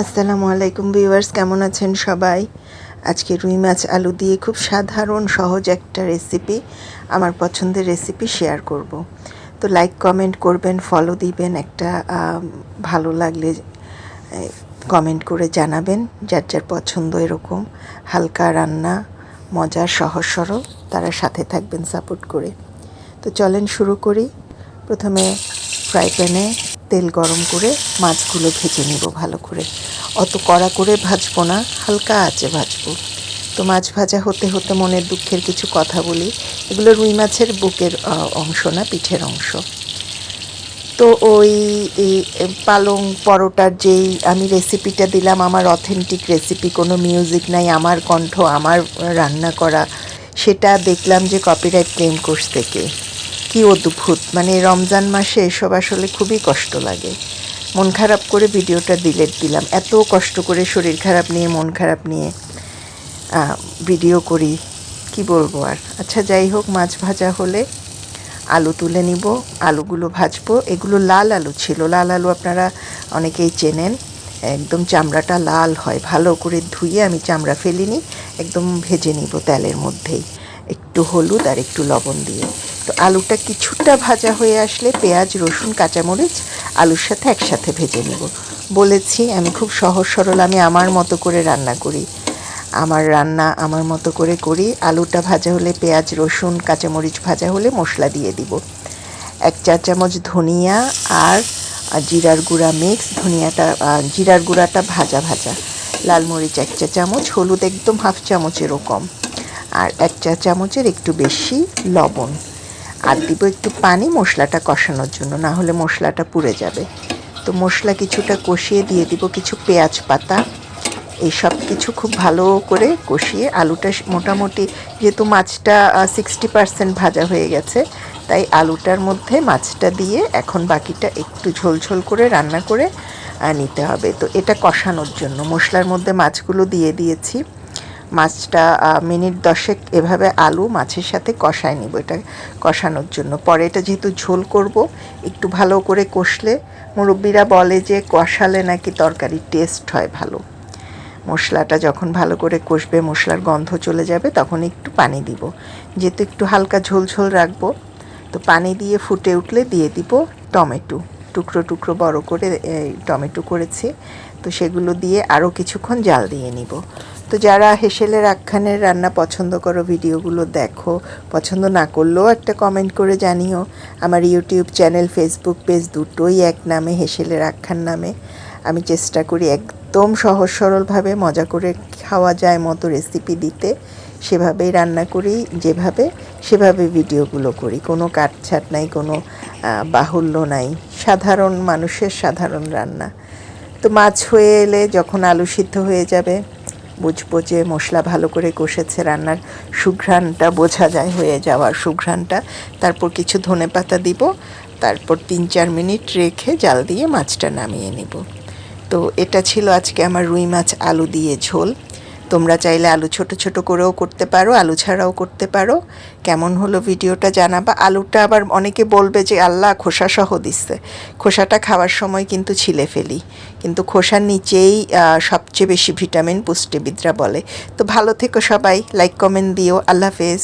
আসসালামু আলাইকুম ভিউয়ার্স, কেমন আছেন সবাই? আজকে রুই মাছ আলু দিয়ে খুব সাধারণ, সহজ একটা রেসিপি আমার পছন্দের রেসিপি শেয়ার করব। তো লাইক কমেন্ট করবেন ফলো দিবেন, একটা ভালো লাগলে কমেন্ট করে জানাবেন, যার যার পছন্দ এরকম, হালকা রান্না, মজার, সহজ, সরল, তারা সাথে থাকবেন সাপোর্ট করে। তো চলেন শুরু করি। প্রথমে ফ্রাই প্যানে তেল গরম করে মাছগুলো ভেজে নিব ভালো করে। অত কড়া করে ভাজবো না, হালকা আঁচে ভাজবো। তো মাছ ভাজা হতে হতে মনের দুঃখের কিছু কথা বলি। এগুলো রুই মাছের বুকের অংশ না, পিঠের অংশ। তো ওই পালং পরোটার যেই আমি রেসিপিটা দিলাম, আমার অথেন্টিক রেসিপি কোনো মিউজিক নাই, আমার কণ্ঠ, আমার রান্না করা, সেটা দেখলাম যে কপিরাইট ক্লেম কোর্স থেকে কি অদ্ভুত। মানে রমজান মাসে এসব আসলে খুবই কষ্ট লাগে। মন খারাপ করে ভিডিওটা ডিলেট দিলাম। এত কষ্ট করে শরীর খারাপ নিয়ে, মন খারাপ নিয়ে ভিডিও করি। কি বলব আর? আচ্ছা যাই হোক, মাছ ভাজা হলে আলু তুলে নিব, আলুগুলো ভাজবো। এগুলো লাল আলু ছিল। লাল আলু আপনারা অনেকেই চেনেন। একদম চামড়াটা লাল হয়। ভালো করে ধুয়ে আমি চামড়া ফেলিনি, একদম ভেজে নিব তেলের মধ্যেই। একটু হলুদ আর একটু লবণ দিয়ে। তো আলুটা কিছুটা ভাজা হয়ে আসলে পেঁয়াজ, রসুন, কাঁচামরিচ, আলুর সাথে একসাথে ভেজে নিব। বলেছি, আমি খুব সহজ সরল, আমি আমার মতো করে রান্না করি। আমার রান্না আমার মতো করে করি। আলুটা ভাজা হলে পেঁয়াজ, রসুন, কাঁচামরিচ ভাজা হলে মশলা দিয়ে দিব। এক চা চামচ ধনিয়া আর জিরার গুঁড়া মিক্স, ধনিয়াটা জিরার গুঁড়াটা ভাজা ভাজা। লাল মরিচ এক চা চামচ, হলুদ একদম হাফ চামচেরও কম। আর এক চা চামচের একটু বেশি লবণ। আর দিব একটু পানি মশলাটা কষানোর জন্য, না হলে মশলাটা পুড়ে যাবে। তো মশলা কিছুটা কষিয়ে দিয়ে দিব কিছু পেঁয়াজ পাতা। এই সব কিছু খুব ভালো করে কষিয়ে আলুটা মোটামুটি যেহেতু মাছটা সিক্সটি পার্সেন্ট ভাজা হয়ে গেছে, তাই আলুটার মধ্যে মাছটা দিয়ে এখন বাকিটা একটু ঝোল ঝোল করে রান্না করে নিতে হবে। তো এটা কষানোর জন্য মশলার মধ্যে মাছগুলো দিয়ে দিয়েছি। মাছটা মিনিট দশেক এভাবে আলু মাছের সাথে কষায় নিব এটা কষানোর জন্য। পরে এটা যেহেতু ঝোল করব, একটু ভালো করে কষলে মুরব্বীরা বলে যে কষালে নাকি তরকারির টেস্ট হয় ভালো। মশলাটা যখন ভালো করে কষবে, মশলার গন্ধ চলে যাবে, তখন একটু পানি দিব। যেহেতু একটু হালকা ঝোল ঝোল রাখব, তো পানি দিয়ে ফুটে উঠলে দিয়ে দিব টমেটো। টুকরো টুকরো বড় করে টমেটো করেছি, তো সেগুলো দিয়ে আরও কিছুক্ষণ জাল দিয়ে নিব। তো যারা হেসেলের আখ্যানের রান্না পছন্দ করো, ভিডিওগুলো দেখো, পছন্দ না করলেও একটা কমেন্ট করে জানিও। আমার ইউটিউব চ্যানেল ফেসবুক পেজ দুটোই এক নামে, হেসেলের আখ্যান নামে। আমি চেষ্টা করি একদম সহজ সরলভাবে মজা করে খাওয়া যায় মতো রেসিপি দিতে। সেভাবেই রান্না করি, যেভাবে, সেভাবে ভিডিওগুলো করি। কোনো কাটছাট নাই, কোনো বাহুল্য নাই। সাধারণ মানুষের সাধারণ রান্না। তো মাছ হয়ে এলে যখন আলু সিদ্ধ হয়ে যাবে বুঝব যে মশলা ভালো করে কষেছে রান্নার সুঘ্রাণটা, বোঝা যায় হয়ে যাওয়ার সুঘ্রাণটা। তারপর কিছু ধনে পাতা দিব, তারপর তিন চার মিনিট রেখে জাল দিয়ে মাছটা নামিয়ে নিব। তো এটা ছিল আজকে আমার রুই মাছ আলু দিয়ে ঝোল। তোমরা চাইলে আলু ছোট ছোট করেও করতে পারো, আলু ছাড়াও করতে পারো। কেমন হলো ভিডিওটা জানাবা। আলুটা আবার অনেকে বলবে যে, আল্লাহ খোসা সহ দিচ্ছে খোসাটা খাওয়ার সময় কিন্তু ছিলে ফেলি। কিন্তু খোসার নিচেই সবচেয়ে বেশি ভিটামিন পুষ্টিবিদরা বলে। তো ভালো থেকো সবাই, লাইক, কমেন্ট দিও। আল্লাহ হাফেজ।